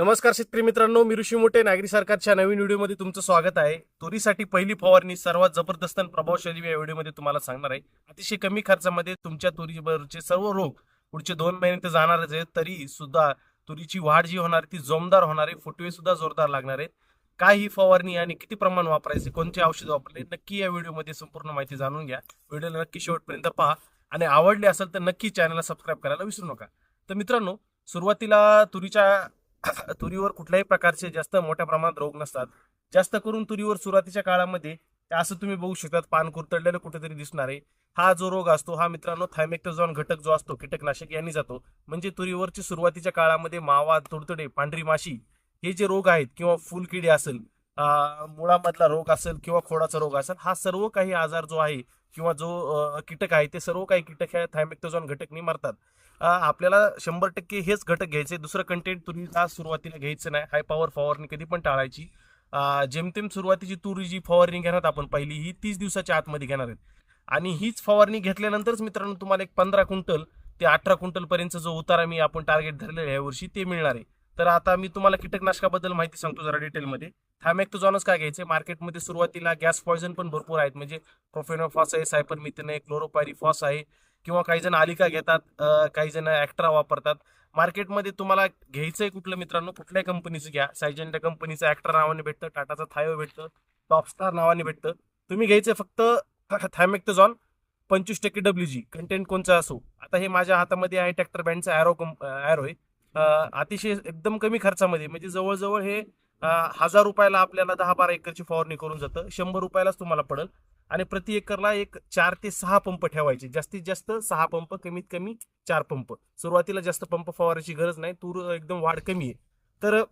नमस्कार शेतकरी मित्रांनो मी ऋषी मोठे. नागरी सरकारच्या नवीन व्हिडिओमध्ये तुमचं स्वागत आहे. तुरीसाठी पहिली फवारणी सर्वात जबरदस्त आणि प्रभावशाली या व्हिडिओमध्ये तुम्हाला सांगणार आहे. अतिशय कमी खर्चामध्ये तुमच्या तुरीवरचे सर्व रोग पुढचे दोन महिने ते जाणारच आहेत. तरी सुद्धा तुरीची वाढ जी होणार ती जोमदार होणार आहे. फुटवे सुद्धा जोरदार लागणार आहेत. काय ही फवारणी आणि किती प्रमाण वापरायचे कोणते औषध वापरले नक्की या व्हिडिओमध्ये संपूर्ण माहिती जाणून घ्या. व्हिडिओला नक्की शेवटपर्यंत पहा आणि आवडले असेल तर नक्की चॅनलला सबस्क्राईब करायला विसरू नका. तर मित्रांनो सुरुवातीला तुरीच्या तुरीवर कुठल्याही प्रकारचे जास्त मोठ्या प्रमाणात रोग नसतात. जास्त करून तुरीवर सुरुवातीच्या काळामध्ये असं तुम्ही बघू शकतात पान कुरतडलेलं कुठेतरी दिसणार आहे. हा जो रोग असतो हा मित्रांनो थायमेक्टोझॉन घटक जो असतो कीटकनाशक यांनी जातो. म्हणजे तुरीवरची सुरुवातीच्या काळामध्ये मावा तुडतुडे पांढरी माशी हे जे रोग आहेत किंवा फुलकिडी असेल मुळामधला रोग असेल किंवा खोडाचा रोग असेल हा सर्व काही आजार जो आहे किंवा जो कीटक आहे ते सर्व काही कीटक ह्या थायमेक्टोझॉन घटकनी मारतात. आपल्याला शंभर टक्के हेच घटक घ्यायचे. दुसरं कंटेंट तुरीला सुरुवातीला घ्यायचं नाही. हाय पॉवर फवारणी कधी पण टाळायची. जेमतेम सुरुवातीची तुरी जी फवारणी घेणार आपण पहिली ही तीस दिवसाच्या आतमध्ये घेणार आहेत. आणि हीच फवारणी घेतल्यानंतरच मित्रांनो तुम्हाला एक पंधरा क्विंटल ते अठरा क्विंटल पर्यंत जो उतारा मी आपण टार्गेट धरलेला आहे यावर्षी ते मिळणार आहे. तर आता मी तुम्हाला कीटकनाशकाबद्दल माहिती सांगतो जरा डिटेलमध्ये थायमॅक्टोझॉनच काय घ्यायचे मार्केटमध्ये सुरुवातीला गॅस पॉयझन पण भरपूर आहेत. म्हणजे प्रोफेनोफॉस आहे सायपरमिथेन आहे क्लोरोपायरिफॉस आहे किंवा काही जण आलिका घेतात काही जण ऍक्ट्रा वापरतात. मार्केटमध्ये तुम्हाला घ्यायचंय कुठलं मित्रांनो? कुठल्या कंपनीचं घ्या. सायजंटा कंपनीचं ऍक्ट्रा नावाने भेटतं टाटाचं थायो भेटतं टॉपस्टार नावाने भेटतं. तुम्ही घ्यायचं फक्त थायमॅक्टोझॉन पंचवीस टक्के डब्ल्यू जी कंटेंट कोणचा असो. आता हे माझ्या हातामध्ये आहे ट्रॅक्टर बँडचा ॲरो कंप ॲरो आहे. अतिशय एकदम कमी खर्चामध्ये म्हणजे जवळजवळ हे हजार रुपयाला आपल्याला दहा बारा एकरची फवारणी करून जातं. शंभर रुपयालाच तुम्हाला पडेल. आणि प्रति एकरला एक चार ते सहा पंप ठेवायचे. जास्तीत जास्त सहा पंप कमीत कमी चार पंप. सुरुवातीला जास्त पंप फवारायची गरज नाही. तूर एकदम वाढ कमी आहे. तर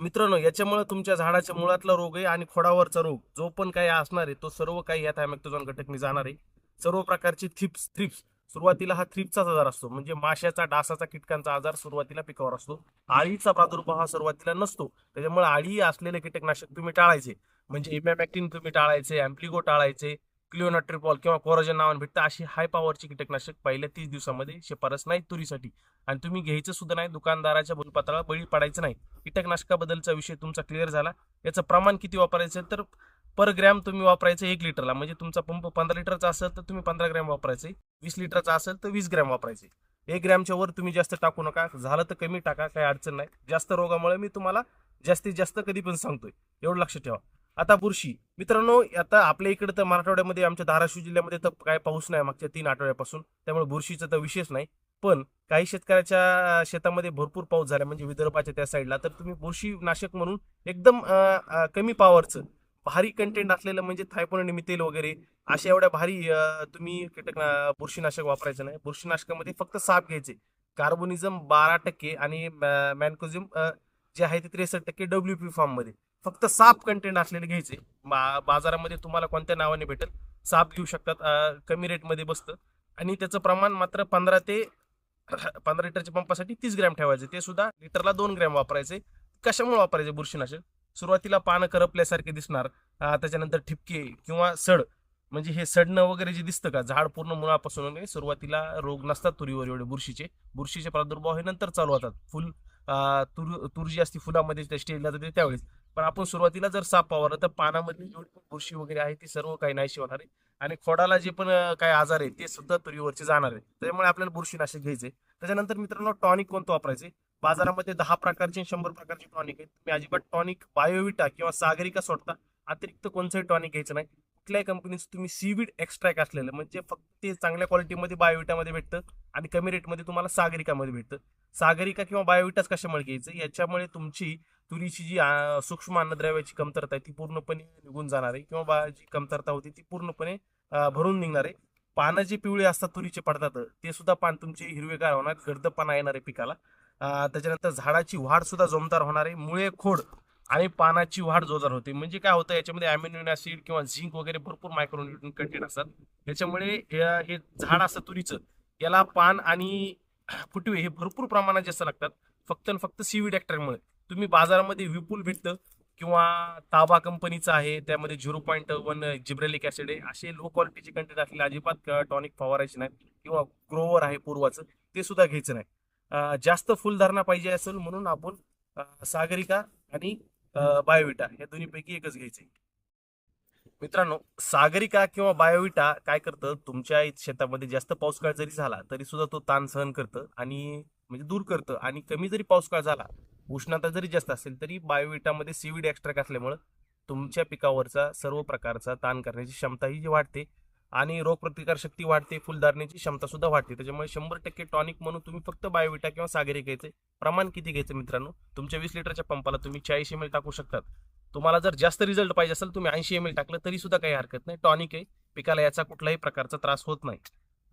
मित्रांनो याच्यामुळे तुमच्या झाडाच्या मुळातला रोग आहे आणि खोडावरचा रोग जो पण काही असणार आहे तो सर्व काही या थायमॅक्टोझॉन घटकनी जाणार आहे. सर्व प्रकारचे थ्रिप्स थ्रिप्स. सुरुवातीला हा थ्रिप्सचाच आजार असतो. म्हणजे माशाचा डासाचा कीटकांचा आजार सुरुवातीला पिकावर असतो. आळीचा प्रादुर्भाव हा सुरुवातीला नसतो. त्याच्यामुळे आळी असलेले कीटकनाशक तुम्ही टाळायचे. म्हणजे इमॅमॅक्टिन तुम्ही टाळायचे अँप्लिगो टाळायचे क्लिओनाट्रिपॉल किंवा कोरोजन नावाने भेटतं अशी हाय पॉवरची कीटकनाशक पहिल्या तीस दिवसामध्ये शिफारस नाही तुरीसाठी. आणि तुम्ही घ्यायचं सुद्धा नाही दुकानदाराच्या बोलपात्राला बळी पडायचं नाही. कीटकनाशकाबद्दलचा विषय तुमचा क्लिअर झाला. याचं प्रमाण किती वापरायचं तर पर ग्रॅम तुम्ही वापरायचं एक लिटरला. म्हणजे तुमचा पंप पंधरा लिटरचा असेल तर तुम्ही पंधरा ग्रॅम वापरायचे वीस लिटरचा असेल तर वीस ग्रॅम वापरायचे एक ग्रॅमच्या वर तुम्ही जास्त टाकू नका. झालं तर कमी टाका काही अडचण नाही. जास्त रोगामुळे मी तुम्हाला जास्तीत जास्त कधी पण सांगतोय. एवढं लक्ष ठेवा. आता बुरशी. मित्रांनो आता आपल्या इकडे तर मराठवाड्यामध्ये आमच्या धाराशिव जिल्ह्यामध्ये तर काय पाऊस नाही मागच्या तीन आठवड्यापासून. त्यामुळे बुरशीचं तर विशेष नाही. पण काही शेतकऱ्याच्या शेतामध्ये भरपूर पाऊस झाला म्हणजे विदर्भाच्या त्या साईडला. तर तुम्ही बुरशीनाशक म्हणून एकदम कमी पॉवरचं भारी कंटेंट असलेलं म्हणजे थायपोन मितेल वगैरे अशा एवढ्या भारी तुम्ही कीटक बुरशीनाशक वापरायचं नाही. बुरशीनाशकामध्ये फक्त साप घ्यायचे. कार्बोनिझम बारा टक्के आणि मॅनकोझिम जे आहे ते त्रेसष्ट टक्के डब्ल्यू पी फॉर्ममध्ये. फक्त साप कंटेंट असलेले घ्यायचे. बाजारामध्ये तुम्हाला कोणत्या नावाने भेटेल? साप घेऊ शकतात कमी रेटमध्ये बसतं. आणि त्याचं प्रमाण मात्र पंधरा ते पंधरा लिटरच्या पंपासाठी तीस ग्रॅम ठेवायचे. ते सुद्धा लिटरला दोन ग्रॅम वापरायचे. कशामुळे वापरायचे? बुरशीनाशक. सुरुवातीला पानं करपल्यासारखे दिसणार. त्याच्यानंतर ठिपके किंवा सड. म्हणजे हे सडणं वगैरे जे दिसतं का? झाड पूर्ण मुळापासून सुरुवातीला रोग नसतात तुरीवर एवढे बुरशीचे. बुरशीचे प्रादुर्भाव हे नंतर चालू होतात. फुल तुर तुर जी असती फुलामध्ये त्या स्टेजला जाते त्यावेळेस. पण आपण सुरुवातीला जर साप पावरलं तर पानामधली जेवढी पण बुरशी वगैरे आहे ती सर्व काही नाहीशी होणार आहे. आणि खोडाला जे पण काही आजार आहे ते सुद्धा तुरीवरचे जाणार आहे त्यामुळे आपल्याला बुरशीनाशक घ्यायचे त्याच्यानंतर मित्रांनो टॉनिक कोणतं वापरायचे? बाजारामध्ये दहा प्रकारचे शंभर प्रकारचे टॉनिक आहेत. तुम्ही अजिबात टॉनिक बायोविटा किंवा सागरिका सोडता अतिरिक्त कोणतंही टॉनिक घ्यायचं नाही. कुठल्याही कंपनीचं तुम्ही सीविड एक्स्ट्रॅक्ट असलेलं म्हणजे फक्त ते चांगल्या क्वालिटीमध्ये बायोविटामध्ये भेटतं आणि कमी रेटमध्ये तुम्हाला सागरिकामध्ये भेटतं. सागरिका किंवा बायोविटाच कशामुळे घ्यायचं? याच्यामुळे तुमची तुरीची जी सूक्ष्म अन्नद्रव्याची कमतरता आहे ती पूर्णपणे निघून जाणार आहे. किंवा जी कमतरता होती ती पूर्णपणे भरून निघणार आहे. पानं जे पिवळे असतात तुरीचे पडतात ते सुद्धा पान तुमचे हिरवेगार होणार गर्दपणा येणार आहे पिकाला. त्याच्यानंतर झाडाची वाढ सुद्धा जोमदार होणार आहे. मुळे खोड आणि पानाची वाढ जोरदार होते. म्हणजे काय होतं याच्यामध्ये अॅमिनो ऍसिड किंवा झिंक वगैरे भरपूर मायक्रोन्युट्रन कंटेंट असतात. याच्यामुळे हे हे झाड असतं तुरीचं. याला पान आणि फुटवे हे भरपूर प्रमाणात जास्त लागतात. फक्त आणि फक्त सीव्हीड डॅक्टरमुळे तुम्ही बाजारामध्ये विपुल भेटतं किंवा ताबा कंपनीचं आहे त्यामध्ये zero point one gibberellic acid आहे असे लो क्वालिटीचे कंटेंट असलेले अजिबात टॉनिक फवारायचे नाही किंवा ग्रोवर आहे पूर्वाचं ते सुद्धा घ्यायचं नाही. जास्त फुलधारणा पाहिजे असेल म्हणून आपण सागरिका आणि बायोविटा या दोन्हीपैकी एकच घ्यायचंय मित्रांनो सागरिका किंवा बायोविटा काय करतं? तुमच्या शेतामध्ये जास्त पाऊस जरी झाला तरी सुद्धा तो ताण सहन करतं आणि म्हणजे दूर करतं आणि कमी जरी पाऊस झाला उष्णता जरी जास्त असेल तरी बायोविटामध्ये सीविड एक्स्ट्रॅक्ट असल्यामुळं तुमच्या पिकावरचा सर्व प्रकारचा ताण करण्याची क्षमताही जी वाढते आणि रोगप्रतिकार शक्ती वाढते फुलधारण्याची क्षमता सुद्धा वाढते. त्याच्यामुळे शंभर टक्के टॉनिक म्हणून तुम्ही फक्त बायोविटा किंवा सागरी घ्यायचे. प्रमाण किती घ्यायचं मित्रांनो? तुमच्या वीस लिटरच्या पंपाला तुम्ही चाळीस एम एल टाकू शकतात. तुम्हाला जर जास्त रिझल्ट पाहिजे असेल तुम्ही ऐंशी एम एल टाकलं तरी सुद्धा काही हरकत नाही. टॉनिक आहे पिकाला याचा कुठलाही प्रकारचा त्रास होत नाही.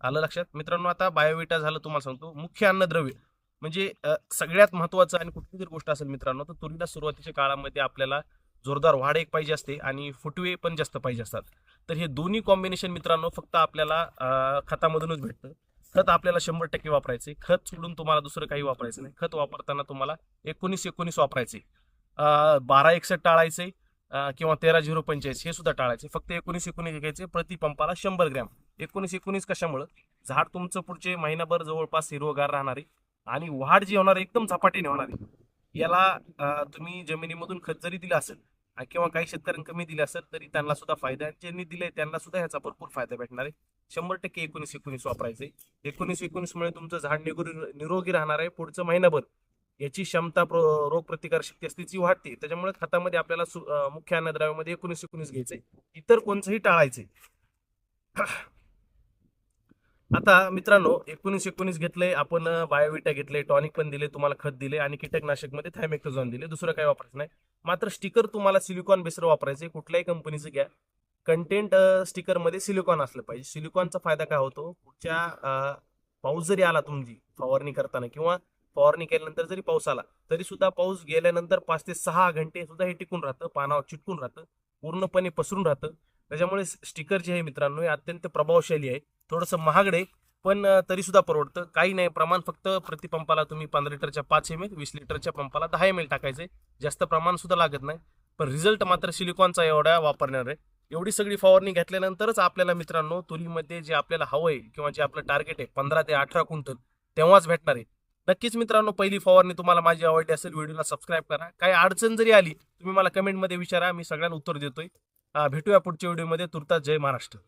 आलं लक्षात? मित्रांनो आता बायोविटा झालं तुम्हाला सांगतो. मुख्य अन्नद्रव्य. म्हणजे सगळ्यात महत्वाचं आणि कुठली जर गोष्ट असेल मित्रांनो तर तुरीला सुरुवातीच्या काळामध्ये आपल्याला जोरदार वाढ एक पाहिजे असते आणि फुटवे पण जास्त पाहिजे असतात. तर हे दोन्ही कॉम्बिनेशन मित्रांनो फक्त आपल्याला खतामधूनच भेटतं. खत आपल्याला शंभर टक्के वापरायचे. खत सोडून तुम्हाला दुसरं काही वापरायचं नाही. खत वापरताना तुम्हाला एकोणीस एकोणीस वापरायचे. बारा एकसठ टाळायचे किंवा तेरा झिरो पंचेचाळीस हे सुद्धा टाळायचे. फक्त एकोणीस एकोणीस घ्यायचे प्रति पंपाला शंभर ग्रॅम. एकोणीस एकोणीस कशामुळं? झाड तुमचं पुढचे महिनाभर जवळपास हिरवगार राहणारे. आणि वाढ जी होणार एकदम झपाटीने होणार आहे. याला तुम्ही जमिनीमधून खत जरी दिलं असेल किंवा काही शेतकऱ्यांनी कमी दिले असेल तरी त्यांना सुद्धा फायदा ज्यांनी दिले त्यांना सुद्धा ह्याचा भरपूर फायदा भेटणार आहे. शंभर टक्के एकोणीस एकोणीस वापरायचे एकोणीस एकोणीस मुळे तुमचं झाड निगोरी निरोगी राहणार आहे. पुढचं महिनाभर याची क्षमता रोग रोगप्रतिकार शक्ती असते ती वाढते. त्याच्यामुळे खतामध्ये आपल्याला मुख्य अन्नद्रव्यामध्ये एकोणीस एकोणीस घ्यायचे इतर कोणचंही टाळायचे आता मित्रांनो एकोणीस एकोणीस घेतले आपण बायोविटा घेतले टॉनिक पण दिले तुम्हाला खत दिले आणि कीटकनाशकमध्ये थायमेक्टोझॉन दिले. दुसरं काही वापरायचं नाही. मात्र स्टिकर तुम्हाला सिलिकॉन बेसर वापरायचे कुठल्याही कंपनीचं घ्या. कंटेंट स्टिकरमध्ये सिलिकॉन असलं पाहिजे. सिलिकॉनचा फायदा काय होतो? पुढच्या पाऊस जरी आला तुमची फवारणी करताना किंवा फवारणी केल्यानंतर जरी पाऊस आला तरी सुद्धा पाऊस गेल्यानंतर पाच ते सहा घंटे सुद्धा हे टिकून राहतं पानावर चिटकून राहतं पूर्णपणे पसरून राहतं. त्याच्यामुळे स्टिकर जे आहे मित्रांनो हे अत्यंत प्रभावशाली आहे. थोडंसं महागडे आहे पण तरीसुद्धा परवडतं. काही नाही प्रमाण फक्त प्रतिपंपाला तुम्ही पंधरा लिटरच्या पाच एम एल वीस लिटरच्या पंपाला दहा एम एल टाकायचे जास्त प्रमाण सुद्धा लागत नाही. पण रिझल्ट मात्र सिलिकॉनचा एवढा वापरणार आहे. एवढी सगळी फवारणी घेतल्यानंतरच आपल्याला मित्रांनो तुरीमध्ये जे आपल्याला हवं आहे किंवा जे आपलं टार्गेट आहे पंधरा ते अठरा क्विंटल तेव्हाच भेटणार आहे. नक्कीच मित्रांनो पहिली फवारणी तुम्हाला माझी आवडली असेल व्हिडिओला सबस्क्राईब करा. काही अडचण जरी आली तुम्ही मला कमेंटमध्ये विचारा मी सगळ्यांना उत्तर देतोय. भेटूया पुढच्या व्हिडिओमध्ये. तुर्तास जय महाराष्ट्र.